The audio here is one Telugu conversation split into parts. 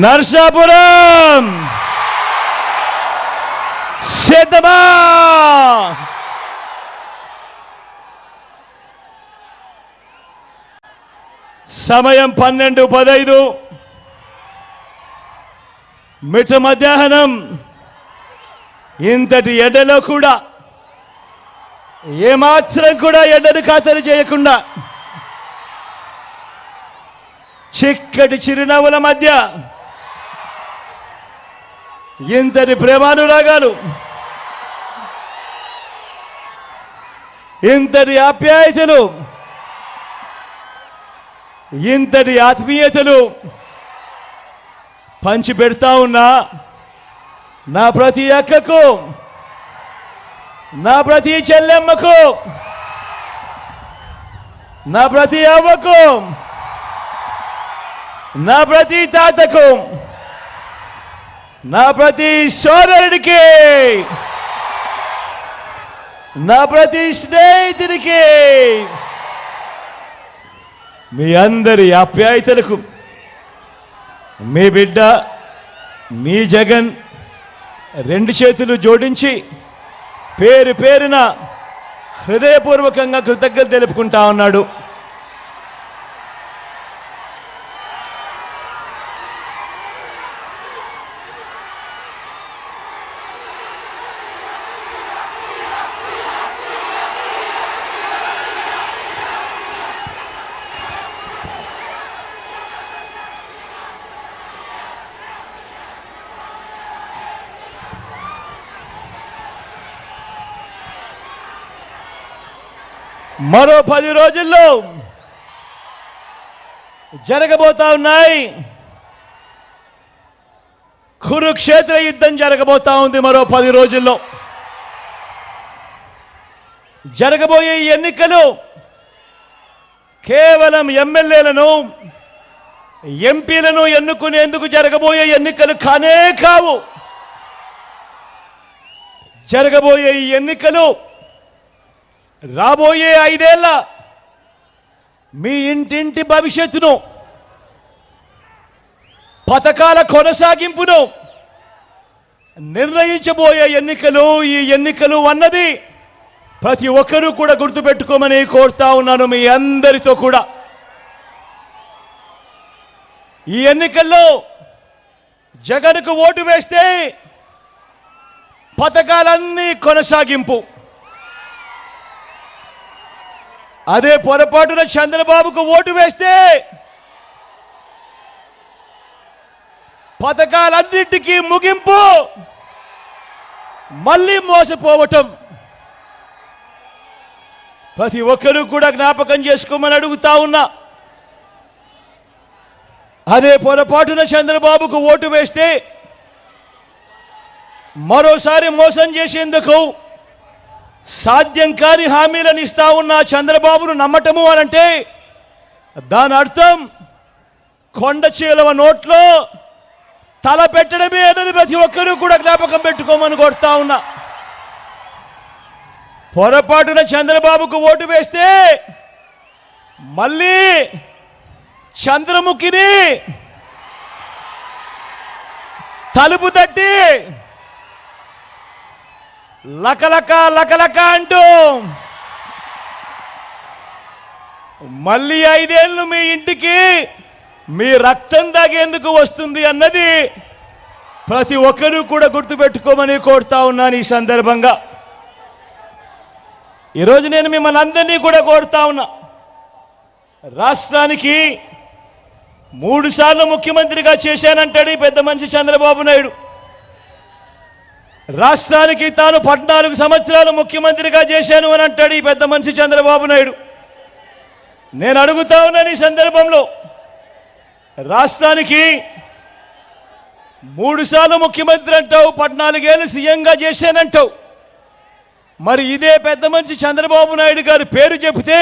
నర్సాపురం! సిద్ధమా సమయం పన్నెండు పదైదు. మిఠ మధ్యాహ్నం. ఇంతటి ఎడలో కూడా ఏమాత్రం కూడా ఎడను ఖాతరు చేయకుండా చిక్కటి చిరునవ్వుల మధ్య ఇంతటి ప్రేమానురాగాలు ఇంతటి ఆప్యాయతలు? ఇంతటి ఆత్మీయతలు? పంచి పెడతా ఉన్నా నా ప్రతి అక్కకు నా ప్రతి చెల్లెమ్మకు నా ప్రతి అవ్వకు నా ప్రతి తాతకు. నా ప్రతి సోదరుడికి నా ప్రతి స్నేహితుడికి మీ అందరి ఆప్యాయతలకు మీ బిడ్డ మీ జగన్ రెండు చేతులు జోడించి పేరు పేరున హృదయపూర్వకంగా కృతజ్ఞత తెలుపుకుంటా ఉన్నాడు. మరో పది రోజుల్లో జరగబోతా ఉన్నాయి. కురుక్షేత్ర యుద్ధం జరగబోతా ఉంది మరో పది రోజుల్లో. జరగబోయే ఎన్నికలు కేవలం ఎమ్మెల్యేలను ఎంపీలను ఎన్నుకునేందుకు జరగబోయే ఎన్నికలు కానే కావు. జరగబోయే ఈ ఎన్నికలు రాబోయే ఐదేళ్ళ మీ ఇంటింటి భవిష్యత్తును పథకాల కొనసాగింపును నిర్ణయించబోయే ఎన్నికలు ఈ ఎన్నికలు అన్నది ప్రతి ఒక్కరూ కూడా గుర్తుపెట్టుకోమని కోరుతా ఉన్నాను మీ అందరితో కూడా. ఈ ఎన్నికల్లో జగన్కు ఓటు వేస్తే పథకాలన్నీ కొనసాగింపు. అదే పొరపాటున చంద్రబాబుకు ఓటు వేస్తే పథకాలన్నింటికీ ముగింపు మళ్ళీ మోసపోవటం. ప్రతి ఒక్కరూ కూడా జ్ఞాపకం చేసుకోమని అడుగుతా ఉన్నా. అదే పొరపాటున చంద్రబాబుకు ఓటు వేస్తే మరోసారి మోసం చేసేందుకు సాధ్యం కాని హామీలను ఇస్తా ఉన్న చంద్రబాబును నమ్మటము అనంటే దాని అర్థం కొండ చీలవ నోట్లో తల పెట్టడమే అనేది ప్రతి ఒక్కరూ కూడా జ్ఞాపకం పెట్టుకోమని కొడతా ఉన్నా. పొరపాటున చంద్రబాబుకు ఓటు వేస్తే మళ్ళీ చంద్రముఖిని తలుపు తట్టి లకలక లకలక అంటూ. మళ్ళీ ఐదేళ్ళు మీ ఇంటికి మీ రక్తం తాగేందుకు వస్తుంది అన్నది ప్రతి ఒక్కరూ కూడా గుర్తుపెట్టుకోమని కోరుతా ఉన్నాను ఈ సందర్భంగా. ఈరోజు నేను మిమ్మల్ని అందరినీ కూడా కోరుతా ఉన్నా. రాష్ట్రానికి మూడు సార్లు ముఖ్యమంత్రిగా చేశానంటాడు ఈ పెద్ద మనిషి చంద్రబాబు నాయుడు. రాష్ట్రానికి తాను పద్నాలుగు సంవత్సరాలు ముఖ్యమంత్రిగా చేశాను అని అంటాడు ఈ పెద్ద మనిషి చంద్రబాబు నాయుడు. నేను అడుగుతా ఉన్నాను ఈ సందర్భంలో రాష్ట్రానికి మూడుసార్లు ముఖ్యమంత్రి అంటావు పద్నాలుగేళ్ళు సీఎంగా చేశానంటావు. మరి ఇదే పెద్ద మనిషి చంద్రబాబు నాయుడు గారి పేరు చెబితే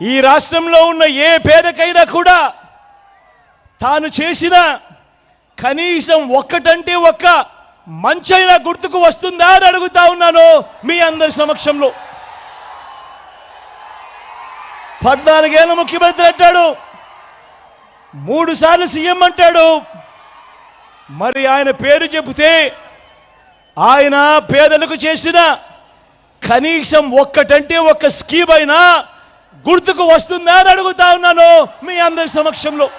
ఈ రాష్ట్రంలో ఉన్న ఏ పేదకైనా కూడా తాను చేసిన కనీసం ఒక్కటంటే ఒక్క మంచైన గుర్తుకు వస్తుందా అని అడుగుతా ఉన్నాను మీ అందరి సమక్షంలో. పద్నాలుగేళ్ళ ముఖ్యమంత్రి అంటాడు. మూడు సార్లు సీఎం అంటాడు. మరి ఆయన పేరు చెబితే ఆయన పేదలకు చేసిన కనీసం ఒక్కటంటే ఒక్క స్కీమ్ అయినా గుర్తుకు వస్తుందా అని అడుగుతా ఉన్నాను మీ అందరి సమక్షంలో.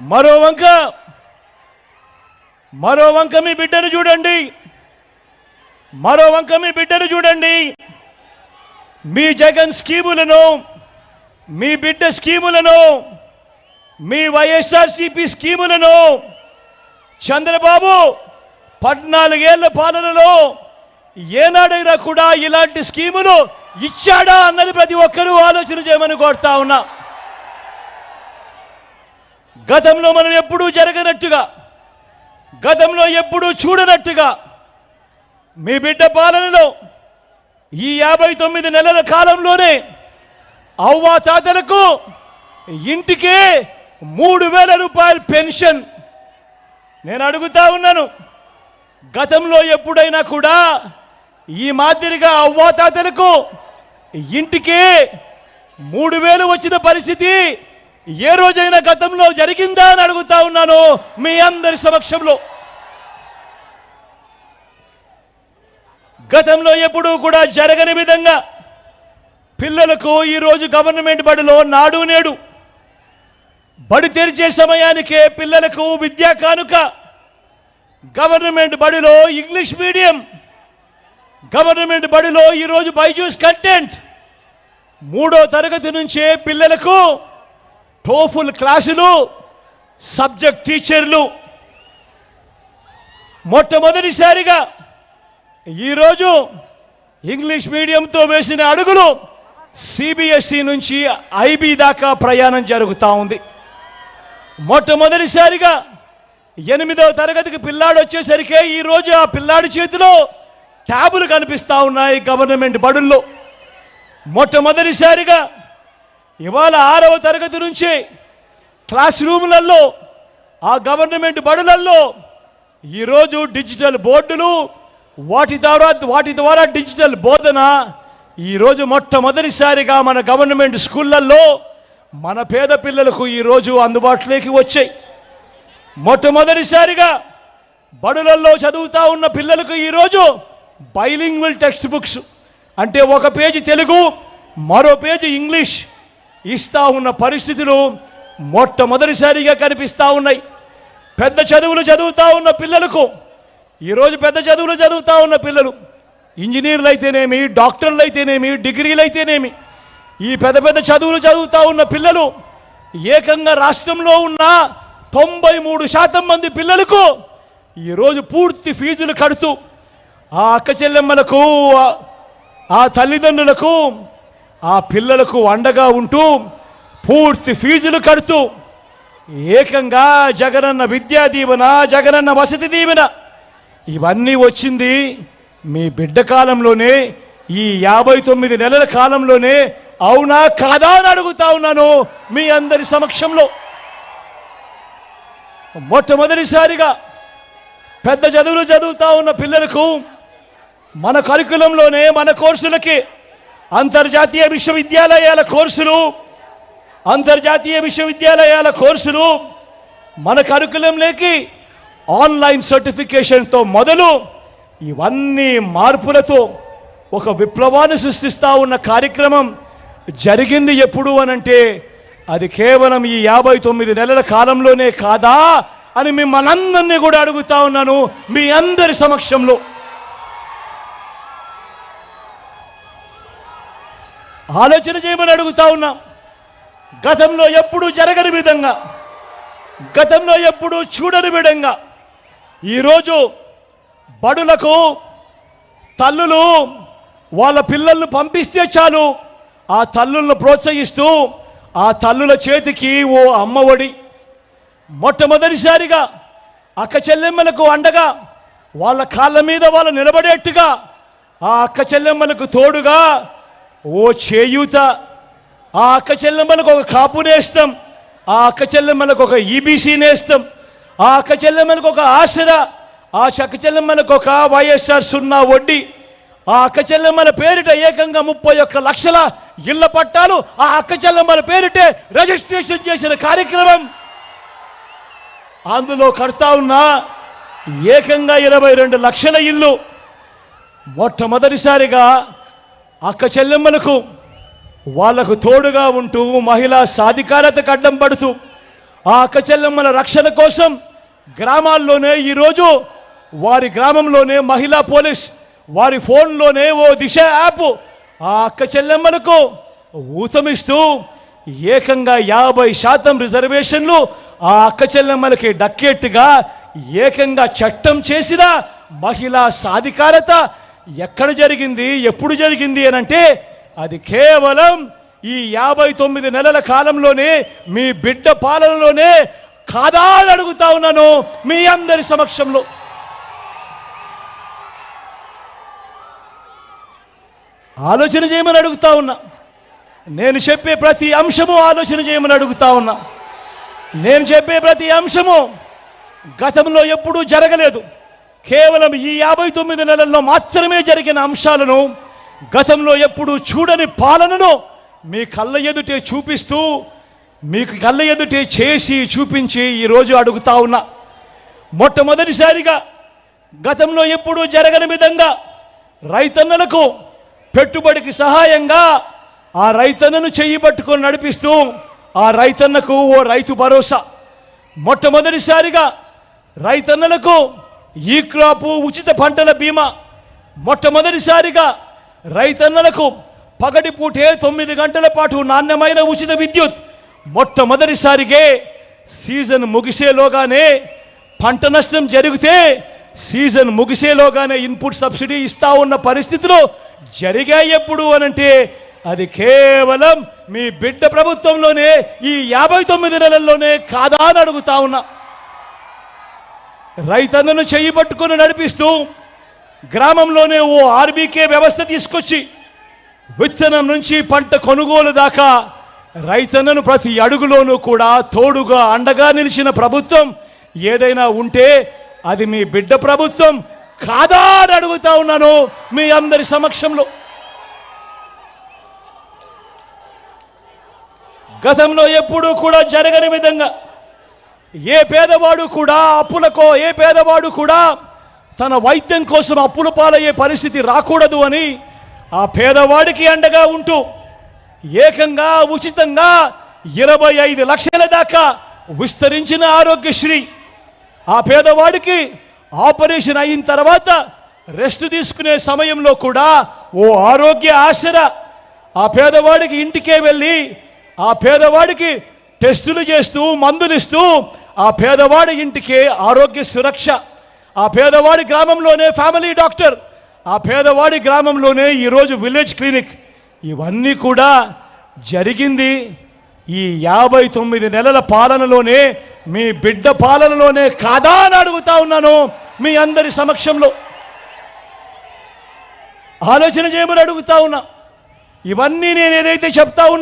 మరో వంక. మరో వంక మీ బిడ్డను చూడండి. మరో వంక మీ బిడ్డను చూడండి. మీ జగన్ స్కీములను మీ బిడ్డ స్కీములను మీ వైఎస్ఆర్సీపీ స్కీములను చంద్రబాబు పద్నాలుగేళ్ళ పాలనలో ఏనాడైనా కూడా ఇలాంటి స్కీములు ఇచ్చాడా అన్నది ప్రతి ఒక్కరూ ఆలోచన చేయమని కోరుతా ఉన్నా. గతంలో మనం ఎప్పుడూ జరగనట్టుగా గతంలో ఎప్పుడూ చూడనట్టుగా మీ బిడ్డ పాలనలో ఈ యాభై తొమ్మిది నెలల కాలంలోనే అవ్వా తాతలకు ఇంటికే మూడు వేల రూపాయల పెన్షన్. నేను అడుగుతా ఉన్నాను గతంలో ఎప్పుడైనా కూడా ఈ మాదిరిగా అవ్వా తాతలకు ఇంటికే మూడు వేలు వచ్చిన పరిస్థితి ఏ రోజైనా గతంలో జరిగిందా అని అడుగుతా ఉన్నాను మీ అందరి సమక్షంలో. గతంలో ఎప్పుడూ కూడా జరగని విధంగా పిల్లలకు ఈరోజు గవర్నమెంట్ బడిలో నాడు నేడు బడి తెరిచే సమయానికే పిల్లలకు విద్యా కానుక గవర్నమెంట్ బడిలో ఇంగ్లీష్ మీడియం గవర్నమెంట్ బడిలో ఈరోజు బైజూస్ కంటెంట్. మూడో తరగతి నుంచే పిల్లలకు టోఫుల్ క్లాసులు సబ్జెక్ట్ టీచర్లు. మొట్టమొదటిసారిగా ఈరోజు ఇంగ్లీష్ మీడియంతో వేసిన అడుగులు సిబిఎస్ఈ నుంచి ఐబీ దాకా ప్రయాణం జరుగుతూ ఉంది. మొట్టమొదటిసారిగా ఎనిమిదవ తరగతికి పిల్లాడు వచ్చేసరికే ఈరోజు ఆ పిల్లాడి చేతిలో ట్యాబులు కనిపిస్తా ఉన్నాయి గవర్నమెంట్ బడుల్లో. మొట్టమొదటిసారిగా ఇవాళ ఆరవ తరగతి నుంచి క్లాస్ రూములలో ఆ గవర్నమెంట్ బడులలో ఈరోజు డిజిటల్ బోర్డులు వాటి ద్వారా వాటి ద్వారా డిజిటల్ బోధన ఈరోజు మొట్టమొదటిసారిగా మన గవర్నమెంట్ స్కూళ్ళల్లో మన పేద పిల్లలకు ఈరోజు అందుబాటులోకి వచ్చాయి. మొట్టమొదటిసారిగా బడులలో చదువుతా ఉన్న పిల్లలకు ఈరోజు బైలింగ్వల్ టెక్స్ట్ బుక్స్ అంటే ఒక పేజీ తెలుగు మరో పేజీ ఇంగ్లీష్. ఇస్తా ఉన్న పరిస్థితులు మొట్టమొదటిసారిగా కనిపిస్తూ ఉన్నాయి. పెద్ద చదువులు చదువుతూ ఉన్న పిల్లలకు ఈరోజు పెద్ద చదువులు చదువుతూ ఉన్న పిల్లలు ఇంజనీర్లు అయితేనేమి డాక్టర్లు అయితేనేమి డిగ్రీలు అయితేనేమి ఈ పెద్ద పెద్ద చదువులు చదువుతూ ఉన్న పిల్లలు ఏకంగా రాష్ట్రంలో ఉన్న తొంభై మూడు శాతం మంది పిల్లలకు ఈరోజు పూర్తి ఫీజులు కడుతూ ఆ అక్క చెల్లెమ్మలకు ఆ తల్లిదండ్రులకు ఆ పిల్లలకు అండగా ఉంటూ పూర్తి ఫీజులు కడుతూ ఏకంగా జగనన్న విద్యా దీవెన జగనన్న వసతి దీవెన. ఇవన్నీ వచ్చింది మీ బిడ్డ కాలంలోనే ఈ యాభై తొమ్మిది నెలల కాలంలోనే అవునా కాదా అని అడుగుతా ఉన్నాను మీ అందరి సమక్షంలో. మొట్టమొదటిసారిగా పెద్ద చదువులు చదువుతా ఉన్న పిల్లలకు మన కరికులంలోనే మన కోర్సులకి అంతర్జాతీయ విశ్వవిద్యాలయాల కోర్సులు అంతర్జాతీయ విశ్వవిద్యాలయాల కోర్సులు మన కరికులంలోకి ఆన్లైన్ సర్టిఫికేషన్తో మొదలు ఇవన్నీ మార్పులతో ఒక విప్లవాన్ని సృష్టిస్తూ ఉన్న కార్యక్రమం జరిగింది ఎప్పుడు అనంటే అది కేవలం ఈ యాభై తొమ్మిది నెలల కాలంలోనే కాదా అని మిమ్మల్ని కూడా అడుగుతా ఉన్నాను మీ అందరి సమక్షంలో. ఆలోచన చేయమని అడుగుతా ఉన్నా. గతంలో ఎప్పుడూ జరగని విధంగా గతంలో ఎప్పుడూ చూడని విధంగా ఈరోజు బడులకు తల్లులు వాళ్ళ పిల్లలను పంపిస్తే చాలు. ఆ తల్లులను ప్రోత్సహిస్తూ ఆ తల్లుల చేతికి ఓ అమ్మఒడి మొట్టమొదటిసారిగా అక్క చెల్లెమ్మలకు అండగా వాళ్ళ కాళ్ళ మీద వాళ్ళు నిలబడేట్టుగా ఆ అక్క చెల్లెమ్మలకు తోడుగా ఓ చేయూత ఆ అక్క చెల్లెమ్మలకు ఒక కాపు నేస్తాం ఆ అక్క చెల్లెమ్మలకు ఒక ఈబీసీ నేస్తాం ఆ అక్క చెల్లెమ్మలకు ఒక ఆసరా ఆ చక్క చెల్లెమ్మలకు ఒక వైఎస్ఆర్ సున్నా వడ్డీ ఆ అక్క చెల్లెమ్మల పేరిట ఏకంగా ముప్పై ఒక్క లక్షల ఇళ్ళ పట్టాలు ఆ అక్క చెల్లెమ్మల పేరిటే రిజిస్ట్రేషన్ చేసిన కార్యక్రమం. అందులో కడతా ఉన్న ఏకంగా ఇరవై రెండు లక్షల ఇల్లు. మొట్టమొదటిసారిగా అక్క చెల్లెమ్మలకు వాళ్ళకు తోడుగా ఉంటూ మహిళా సాధికారతకు అడ్డం పడుతూ ఆ అక్క చెల్లెమ్మల రక్షణ కోసం గ్రామాల్లోనే ఈరోజు వారి గ్రామంలోనే మహిళా పోలీస్ వారి ఫోన్లోనే ఓ దిశ యాప్ ఆ అక్క చెల్లెమ్మలకు ఊతమిస్తూ ఏకంగా యాభై శాతం రిజర్వేషన్లు ఆ అక్క చెల్లెమ్మలకి దక్కేట్టుగా ఏకంగా చట్టం చేసిన మహిళా సాధికారత ఎక్కడ జరిగింది ఎప్పుడు జరిగింది అని అంటే అది కేవలం ఈ యాభై తొమ్మిది నెలల కాలంలోనే మీ బిడ్డ పాలనలోనే కాదా అని అడుగుతా ఉన్నాను మీ అందరి సమక్షంలో. ఆలోచన చేయమని అడుగుతా ఉన్నా. నేను చెప్పే ప్రతి అంశము ఆలోచన చేయమని అడుగుతా ఉన్నా. నేను చెప్పే ప్రతి అంశము గతంలో ఎప్పుడూ జరగలేదు. కేవలం ఈ యాభై తొమ్మిది నెలల్లో మాత్రమే జరిగిన అంశాలను గతంలో ఎప్పుడూ చూడని పాలనను మీ కళ్ళ ఎదుటే చూపిస్తూ మీకు కళ్ళ ఎదుటే చేసి చూపించి ఈరోజు అడుగుతా ఉన్నా. మొట్టమొదటిసారిగా గతంలో ఎప్పుడూ జరగని విధంగా రైతన్నలకు పెట్టుబడికి సహాయంగా ఆ రైతన్నను చెయ్యి పట్టుకొని నడిపిస్తూ ఆ రైతన్నకు ఓ రైతు భరోసా. మొట్టమొదటిసారిగా రైతన్నలకు ఈ క్రాపు ఉచిత పంటల బీమా మొట్టమొదటిసారిగా రైతన్నలకు పగటిపూటే తొమ్మిది గంటల పాటు నాణ్యమైన ఉచిత విద్యుత్. మొట్టమొదటిసారిగే సీజన్ ముగిసేలోగానే పంట నష్టం జరిగితే సీజన్ ముగిసేలోగానే ఇన్పుట్ సబ్సిడీ ఇస్తా ఉన్న పరిస్థితులు జరిగాయి ఎప్పుడు అనంటే అది కేవలం మీ బిడ్డ ప్రభుత్వంలోనే ఈ యాభై తొమ్మిది నెలల్లోనే కాదా అని అడుగుతా ఉన్నా. రైతన్నను చేయి పట్టుకుని నడిపిస్తూ గ్రామంలోనే ఓ ఆర్బీకే వ్యవస్థ తీసుకొచ్చి విత్తనం నుంచి పంట కొనుగోలు దాకా రైతన్నను ప్రతి అడుగులోనూ కూడా తోడుగా అండగా నిలిచిన ప్రభుత్వం ఏదైనా ఉంటే అది మీ బిడ్డ ప్రభుత్వం కాదా అని అడుగుతా ఉన్నాను మీ అందరి సమక్షంలో. గతంలో ఎప్పుడూ కూడా జరగని విధంగా ఏ పేదవాడు కూడా అప్పులకో ఏ పేదవాడు కూడా తన వైద్యం కోసం అప్పుల పాలయ్యే పరిస్థితి రాకూడదు అని ఆ పేదవాడికి అండగా ఉంటూ ఏకంగా ఉచితంగా ఇరవై ఐదు లక్షల దాకా విస్తరించిన ఆరోగ్యశ్రీ. ఆ పేదవాడికి ఆపరేషన్ అయిన తర్వాత రెస్ట్ తీసుకునే సమయంలో కూడా ఓ ఆరోగ్య ఆసరా. ఆ పేదవాడికి ఇంటికే వెళ్ళి ఆ పేదవాడికి టెస్టులు చేస్తూ మందులు ఇస్తూ ఆ పేదవాడి ఇంటికే ఆరోగ్య సురక్ష. ఆ పేదవాడి గ్రామంలోనే ఫ్యామిలీ డాక్టర్. ఆ పేదవాడి గ్రామంలోనే ఈరోజు విలేజ్ క్లినిక్. ఇవన్నీ కూడా జరిగింది. ఈ యాభై తొమ్మిది నెలల పాలనలోనే మీ బిడ్డ పాలనలోనే కాదా అని అడుగుతా ఉన్నాను మీ అందరి సమక్షంలో. ఆలోచన చేయమని అడుగుతా ఉన్నా. ఇవన్నీ నేను ఏదైతే చెప్తా ఉన్నా